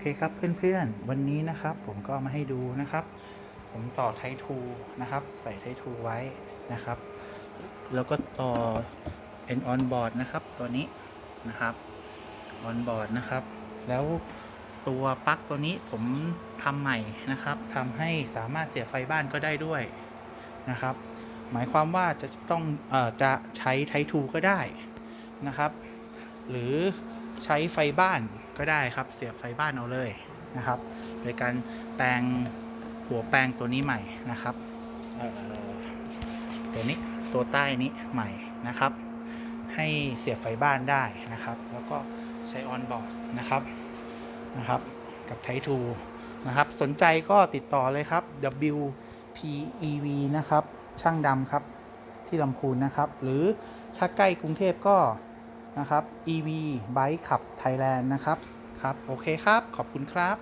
เคครับเพื่อนๆ วันนี้นะครับผมก็มาให้ดูนะครับ ผมต่อไททูนะครับ ใส่ไททูไว้นะครับ แล้วก็ต่อ N on board นะครับ ตัวนี้นะครับ on board นะครับ แล้วตัวปลั๊กตัวนี้ผมทำใหม่นะครับทำให้สามารถเสียบไฟบ้านก็ได้ด้วยนะครับ หมายความว่าจะต้องเออจะใช้ไททูก็ได้นะครับ หรือ ใช้ไฟบ้านก็ได้ครับ เสียบไฟบ้านเอาเลยนะครับ โดยการแปลงหัวแปลงตัวนี้ใหม่นะครับตัวนี้ตัวใต้นี้ใหม่นะครับ ให้เสียบไฟบ้านได้นะครับ แล้วก็ใช้ออนบอร์ดนะครับนะครับ กับไททูนะครับ สนใจก็ติดต่อเลยครับ WPEV นะครับ ช่างดำครับที่ลำพูนนะครับ หรือถ้าใกล้กรุงเทพก็ นะครับ EV Bike ขับ Thailand นะครับ ครับ โอเคครับ ขอบคุณครับ